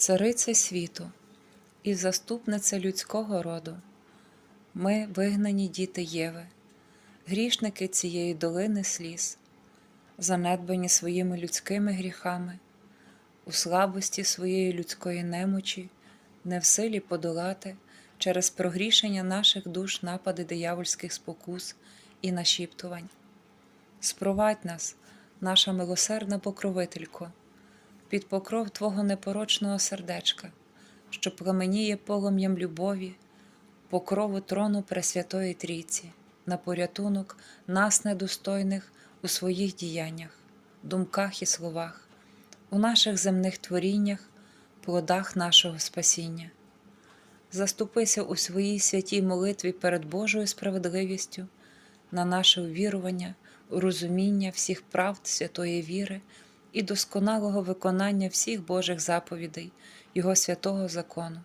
Царице світу і заступниця людського роду, ми вигнані діти Єви, грішники цієї долини сліз, занедбані своїми людськими гріхами, у слабості своєї людської немочі, не в силі подолати через прогрішення наших душ напади диявольських спокус і нашіптувань. Спровадь нас, наша милосердна покровителько, під покров Твого непорочного сердечка, що променіє полум'ям любові, покрову трону Пресвятої Трійці, на порятунок нас недостойних у своїх діяннях, думках і словах, у наших земних творіннях, плодах нашого спасіння. Заступися у своїй святій молитві перед Божою справедливістю на наше увірування, розуміння всіх правд святої віри і досконалого виконання всіх Божих заповідей, Його святого закону,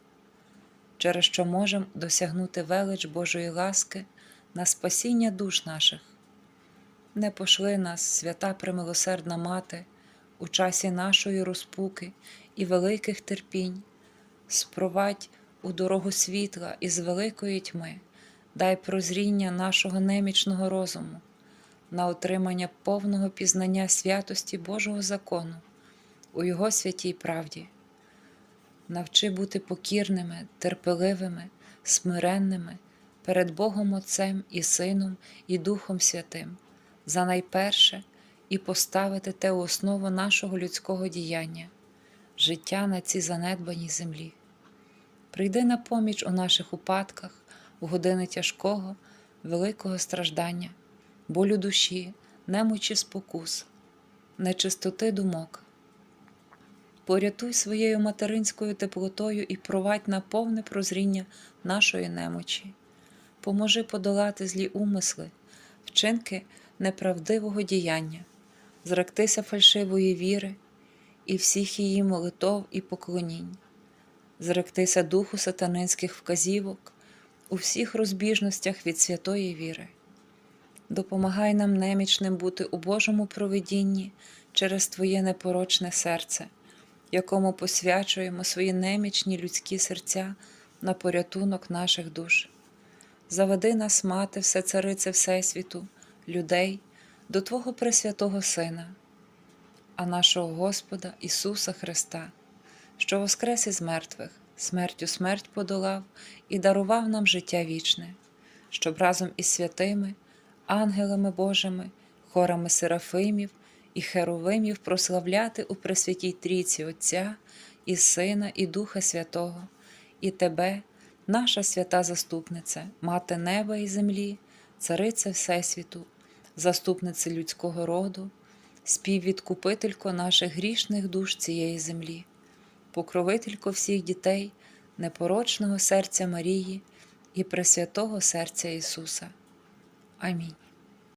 через що можемо досягнути велич Божої ласки на спасіння душ наших. Не пошли нас, свята премилосердна Мати, у часі нашої розпуки і великих терпінь, спровадь у дорогу світла із великої тьми, дай прозріння нашого немічного розуму на отримання повного пізнання святості Божого закону у Його святій правді. Навчи бути покірними, терпеливими, смиренними перед Богом Отцем і Сином і Духом Святим, за найперше і поставити те у основу нашого людського діяння, життя на цій занедбаній землі. Прийди на поміч у наших упадках, у години тяжкого, великого страждання, болю душі, немочі спокус, нечистоти думок. Порятуй своєю материнською теплотою і провадь на повне прозріння нашої немочі. Поможи подолати злі умисли, вчинки неправдивого діяння, зректися фальшивої віри і всіх її молитов і поклонінь, зректися духу сатанинських вказівок у всіх розбіжностях від святої віри. Допомагай нам немічним бути у Божому провидінні через Твоє непорочне серце, якому посвячуємо свої немічні людські серця на порятунок наших душ. Заведи нас, мати, все царице Всесвіту, людей, до Твого Пресвятого Сина, а нашого Господа Ісуса Христа, що воскрес із мертвих, смертю смерть подолав і дарував нам життя вічне, щоб разом із святими, ангелами Божими, хорами Серафимів і Херовимів прославляти у Пресвятій Трійці Отця і Сина, і Духа Святого, і Тебе, наша свята заступниця, Мати неба і землі, Цариця Всесвіту, заступниця людського роду, співвідкупителько наших грішних душ цієї землі, покровителько всіх дітей, непорочного серця Марії і Пресвятого серця Ісуса. I mean.